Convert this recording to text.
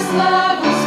славу.